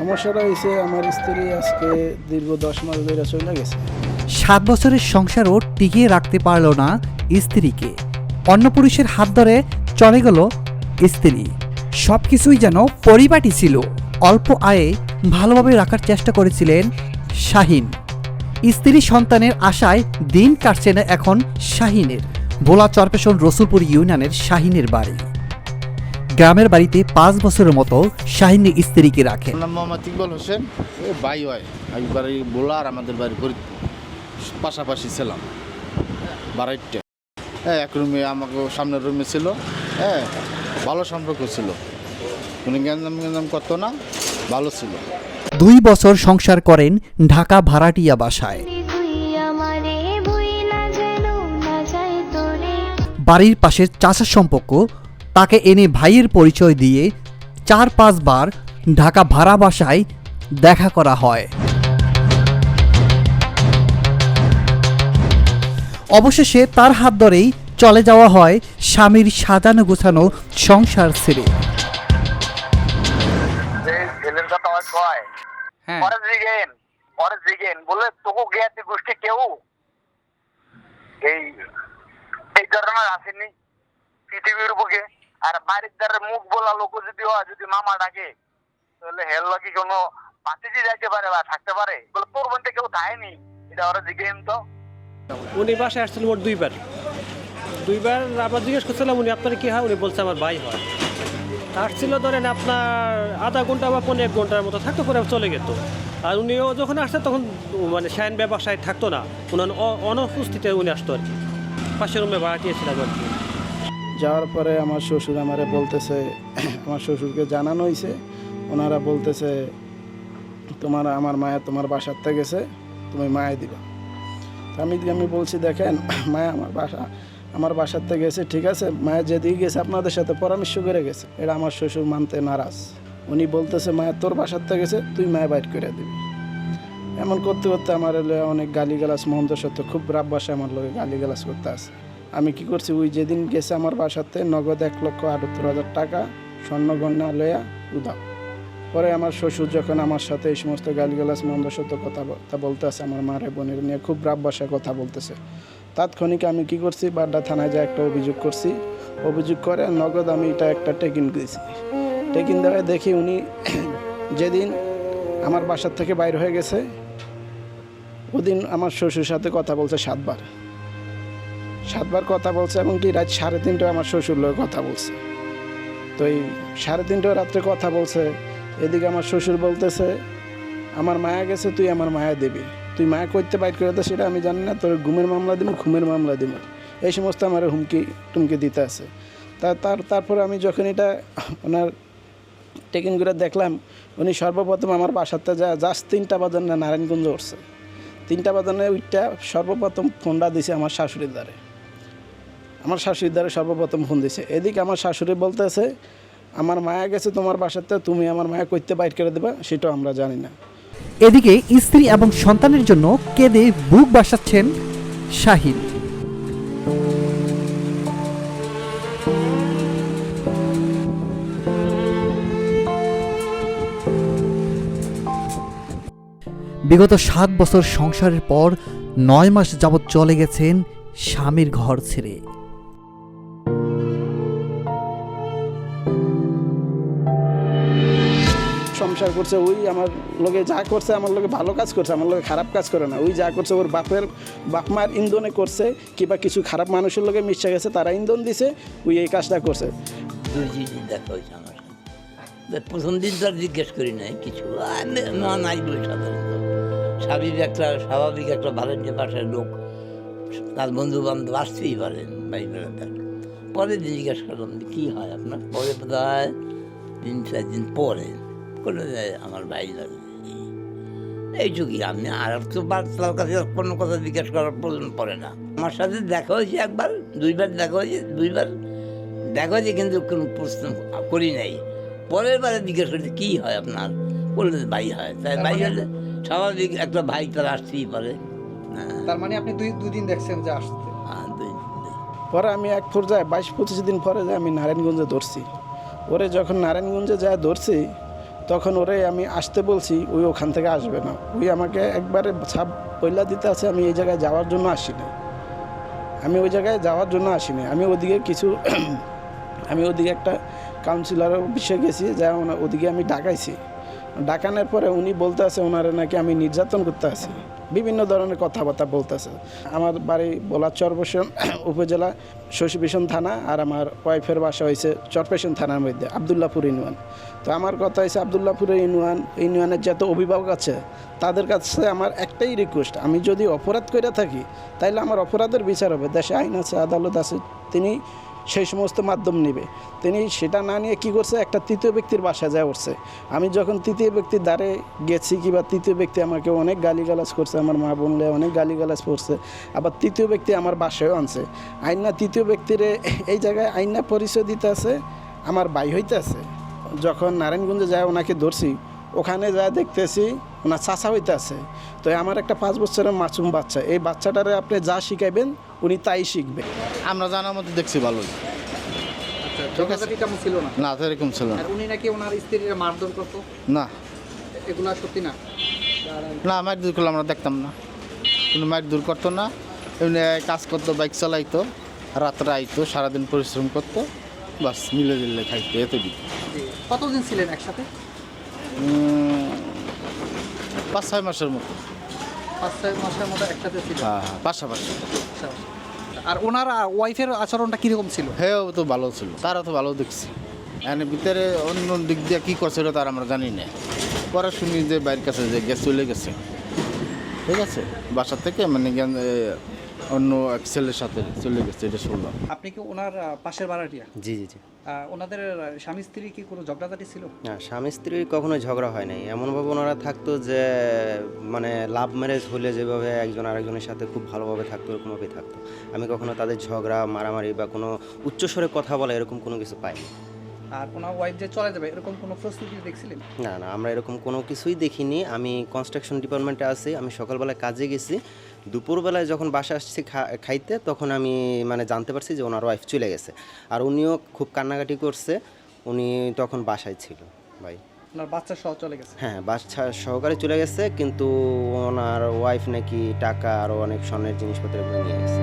সমস্যাটা হয়েছে আমার স্ত্রী আজকে দীর্ঘ দশ মাস ধরে চলে গেছে। সাত বছরের সংসারও টিকিয়ে রাখতে পারল না স্ত্রীকে। অন্য পুরুষের হাত ধরে চলে গেল স্ত্রী। সব কিছুই যেন পরিপাটি ছিল। অল্প আয়ে ভালোভাবে রাখার চেষ্টা করেছিলেন শাহিন। স্ত্রী সন্তানের আশায় দিন কাটছে না এখন শাহিনের। ভোলা চরপেশন রসুলপুর ইউনিয়নের শাহিনের বাড়ি। গ্রামের বাড়িতে পাঁচ বছরের মতো শাহিন স্ত্রীকে রাখেন। নাম মোহাম্মদ ইকবাল হোসেন। এ ভাই হয়। আমি বাড়ি বোলা আর আমাদের বাড়ি পাশাপাশি ছিলাম। বাড়িটা হ্যাঁ এক রুমে আমাকে সামনের রুমে ছিল। হ্যাঁ ভালো সম্পর্ক ছিল। কোনো গ্যাঞ্জাম গ্যাঞ্জাম করতো না ভালো ছিল। দুই বছর সংসার করেন ঢাকা ভাড়াটিয়া বাসায়। বাড়ির পাশের চাষার সম্পর্ক তাকে এনে ভাইয়ের পরিচয় দিয়ে চার পাঁচবার ঢাকা ভাড়া বাসায় দেখা করা হয়। অবশেষে তার হাত ধরেই চলে যাওয়া হয় স্বামীর সাজানো গোছানো সংসার ছেড়ে। হয় কয়? পরে জিগেন পরে জিগেন বলে তোকে জ্ঞাতি গোষ্ঠী কেউ? এই এই ধরনের আসেনি পৃথিবীর বুকে। আর বাড়ির দ্বারা মুখ বলা লোক যদি হয়, যদি মামা ডাকে, তাহলে হেল কি কোনো পাতিজি যাইতে পারে বা থাকতে পারে। বলে, তোর কেউ থাকেনি এটা ওরা জিগেন তো। উনি বাসায় আসছিল মোট দুইবার। দুইবার আবার জিজ্ঞেস করছিলাম, উনি, আপনার কি হয়? উনি বলছে, আমার ভাই হয়। আসছিল ধরেন আপনার আধা ঘণ্টা বা পনেরো এক ঘণ্টার মতো থাকতো, পরে চলে যেত আর উনিও যখন আসছে, তখন মানে শায়ন ব্যবসায় থাকতো না। উনার অ- অনুপস্থিতিতে উনি আসতো আর কি। পাশের রুমে ভাড়াটিয়েছিলাম আর কি। যাওয়ার পরে আমার শ্বশুর আমারে বলতেছে আমার শ্বশুরকে জানানো হয়েছে ওনারা বলতেছে, তোমার, আমার মায়া তোমার বাসাতে গেছে, তুমি মায়া দিবা। আমি আমি বলছি, দেখেন, মায়া আমার বাসা, আমার বাসাতে গেছে, ঠিক আছে? মায়া যেদিকে গেছে, আপনাদের সাথে পরামর্শ করে গেছে। এটা আমার শ্বশুর মানতে নারাজ। উনি বলতেছে, মায়া তোর বাসাতে গেছে, তুই মায়া বাইট করে দিবি। এমন করতে করতে আমার অনেক গালিগালাজ মহন্ত সত্য খুব রাব বাসায় আমার লোকে গালিগালাজ করতে আছে আমি কি করছি? ওই যেদিন গেছে আমার বাসাতে নগদ এক লক্ষ আটাত্তর হাজার টাকা স্বর্ণগণ্যা লয়া উদাও পরে আমার শ্বশুর যখন আমার সাথে এই সমস্ত গালিগালাজ, মন্দ সত্য কথা ব- বলতে আছে আমার মারে বোনের নিয়ে খুব রাব বাসায় কথা বলতেছে। তাৎক্ষণিক আমি কি করছি? বাড্ডা থানায় যা একটা অভিযোগ করছি। অভিযোগ করে নগদ আমি এটা একটা টেকিন দিয়েছি। টেকিন দেওয়ায় দেখি উনি যেদিন আমার বাসার থেকে বাইর হয়ে গেছে, ওদিন আমার শ্বশুর সাথে কথা বলছে সাতবার। সাতবার কথা বলছে এবং কি রাত সাড়ে তিনটায় আমার শ্বশুর লোক কথা বলছে। তো এই সাড়ে তিনটায় রাত্রে কথা বলছে, এদিকে আমার শ্বশুর বলতেছে, আমার মায়া গেছে, তুই আমার মায়া দিবি। তুই মায়া করতে বাইট করে দে, সেটা আমি জানি না, তোর ঘুমের মামলা দিব ঘুমের মামলা দিব এই সমস্ত আমার হুমকি টুমকি দিতে আছে। তা তার, তারপর আমি যখন এটা ওনার টেকিং করে দেখলাম, উনি সর্বপ্রথম আমার বাসাতে যা, জাস্ট তিনটা বাজার না নারায়ণগঞ্জ উঠছে। তিনটা বাজানে ওইটা সর্বপ্রথম ফোনটা দিছে আমার শাশুড়ির দ্বারে। আমার শাশুড়ির দ্বারা সর্বপ্রথম ফোন দিছে। এদিকে আমার শাশুড়ি বলতেছে, আমার মায়া গেছে তোমার বাসাতে, তুমি আমার মায়া করতে বাইট করে দেবা, সেটাও আমরা জানি না। এদিকে স্ত্রী এবং সন্তানের জন্য কেঁদে বুক বাসাচ্ছেন শাহিন। বিগত সাত বছর সংসারের পর নয় মাস যাবৎ চলে গেছেন স্বামীর ঘর ছেড়ে। সংসার করছে, ওই আমার লোকে যা করছে, আমার লোকে ভালো কাজ করছে, আমার লোকে খারাপ কাজ করে না। ওই যা করছে, ওর বাপের, বাপ মায়ের ইন্ধনে করছে, কিংবা কিছু খারাপ মানুষের লোকে মিশে গেছে, তারা ইন্ধন দিছে, ওই এই কাজটা করছে। আমার প্রথম দিন তো আর জিজ্ঞেস করি নাই কিছু। স্বাভাবিক একটা স্বাভাবিক একটা ভালো যে বাসার লোক, তার বন্ধু বান্ধব আসতেই পারেন ভাই বেড়াতার পরের দিন জিজ্ঞেস করলাম কী হয় আপনার? পরে বোধ হয় তিন, চার দিন পরে কোনো যায় আমার ভাই লাগে এইটুকুই আমি আর তো বার তার কাছে কোনো কথা জিজ্ঞেস করার প্রয়োজন পড়ে না। আমার সাথে দেখা হয়েছে একবার দুইবার দেখা হয়েছে দুইবার দেখা হয়েছে কিন্তু কোনো প্রশ্ন করি নাই। পরের বারে জিজ্ঞেস করছে কী হয় আপনার? বললে ভাই হয়। তাই ভাই হলে স্বাভাবিক একটা ভাই তার আসতেই পারে। হ্যাঁ। তার মানে আপনি দুই দুই দিন দেখছেন যে আসতে হ্যাঁ, দুই-। পরে আমি এক পর্যায়ে বাইশ পঁচিশ দিন পরে আমি নারায়ণগঞ্জে ধরছি। ওরে যখন নারায়ণগঞ্জে যায় ধরছি তখন ওরে আমি আসতে বলছি, ওই ওখান থেকে আসবে না। ওই আমাকে একবারে ছাপ পয়লা দিতে আছে, আমি এই জায়গায় যাওয়ার জন্য আসিনি। আমি ওই জায়গায় যাওয়ার জন্য আসিনি। আমি ওদিকে কিছু আমি ওদিকে একটা কাউন্সিলরের বিষয়ে গেছি, যা ওদিকে আমি ডাকাইছি। ডাকানোর পরে উনি বলতে আছে ওনারে নাকি আমি নির্যাতন করতে আছি। বিভিন্ন ধরনের কথাবার্তা বলতেছে আমার বাড়ি বলা চরপেশন উপজেলা শশীভূষণ থানা আর আমার ওয়াইফের বাসা হয়েছে চরপেশন থানার মধ্যে আবদুল্লাপুর ইউনিয়ন। তো আমার কথা হয়েছে আবদুল্লাপুর ইউনিয়ন, ইউনিয়নের যত অভিভাবক আছে, তাদের কাছে আমার একটাই রিকোয়েস্ট আমি যদি অপরাধ করে থাকি, তাইলে আমার অপরাধের বিচার হবে। দেশে আইন আছে, আদালত আছে, তিনি সেই সমস্ত মাধ্যম নেবে। তিনি সেটা না নিয়ে কি করছে? একটা তৃতীয় ব্যক্তির বাসায় যায় উঠছে। আমি যখন তৃতীয় ব্যক্তির দ্বারে গেছি কিংবা তৃতীয় ব্যক্তি আমাকে অনেক গালিগালাজ করছে, আমার মা বোনলে অনেক গালিগালাজ করছে, আবার তৃতীয় ব্যক্তি আমার বাসায়ও আনছে। আইনা তৃতীয় ব্যক্তির এই জায়গায় আইনা পরিচয় দিতে আছে, আমার বাই হইতে আছে। যখন নারায়ণগঞ্জে যায় ওনাকে ধরছি, ওখানে যা দেখতেছি ওনার চাচা হইতে আছে। তো আমার একটা পাঁচ বছরের মাসুম বাচ্চা। এই বাচ্চাটারে আপনি যা শিখাইবেন উনি তাই শিখবে। আমরা জানার মধ্যে দেখছি ভালোই। আচ্ছা তেমন ছিল না? না তো এরকম ছিল না। উনি নাকি ওনার স্ত্রীর মারধর করতো? না। এগুলা সত্যি না? না মাইট দূর করলে আমরা দেখতাম না। কোনো মাইট দূর করতো না। এমনি কাজ করতো বাইক চালাইতো রাত্রে আইতো সারাদিন পরিশ্রম করতো বাস মিলে দিলে খাইতো এতদিন জি। কতদিন ছিলেন একসাথে? পাঁচ ছয় মাসের মতো। পাঁচ ছয় মাসের মতো একসাথে ছিল? হ্যাঁ হ্যাঁ পাশাপাশি। আচ্ছা। আর ওনার ওয়াইফের আচরণটা কীরকম ছিল? হ্যাঁ তো ভালো ছিল তারা তো ভালো দেখছি। এনে ভিতরে অন্য দিক দিয়ে কী করছিল তার আমরা জানি না। পরে শুনি যে বাইরের কাছে যে গ্যাস চলে গেছে। ঠিক আছে? বাসা থেকে মানে অন্য এক ছেলের সাথে চলে গেছে এটা শুনলাম। আপনি কি ওনার পাশের বাড়াটিয়া জি জি জি। ওনাদের স্বামী স্ত্রী কি কোনো ঝগড়াঝাটি ছিল? না স্বামী স্ত্রীর কখনো ঝগড়া হয় নাই। এমনভাবে ওনারা থাকতো যে মানে লাভ ম্যারেজ হলে যেভাবে একজন আরেকজনের সাথে খুব ভালোভাবে থাকতো এরকমভাবে থাকতো। আমি কখনো তাদের ঝগড়া মারামারি বা কোনো উচ্চস্বরে কথা বলা এরকম কোনো কিছু পাইনি। আর ওনার ওয়াইফ যে চলে যাবে এরকম কোনো প্রস্তুতি দেখছিলেন? না না আমরা এরকম কোনো কিছুই দেখিনি। আমি কনস্ট্রাকশন ডিপার্টমেন্টে আছি আমি সকালবেলায় কাজে গেছি। দুপুরবেলায় যখন বাসা আসছি খাইতে তখন আমি মানে জানতে পারছি যে ওনার ওয়াইফ চলে গেছে। আর উনিও খুব কান্নাকাটি করছে উনি তখন বাসায় ছিল ভাই। ওনার বাচ্চা সহ চলে গেছে? হ্যাঁ বাচ্চা সহকারে চলে গেছে কিন্তু ওনার ওয়াইফ নাকি টাকা আরও অনেক স্বর্ণের জিনিসপত্র নিয়ে গেছে।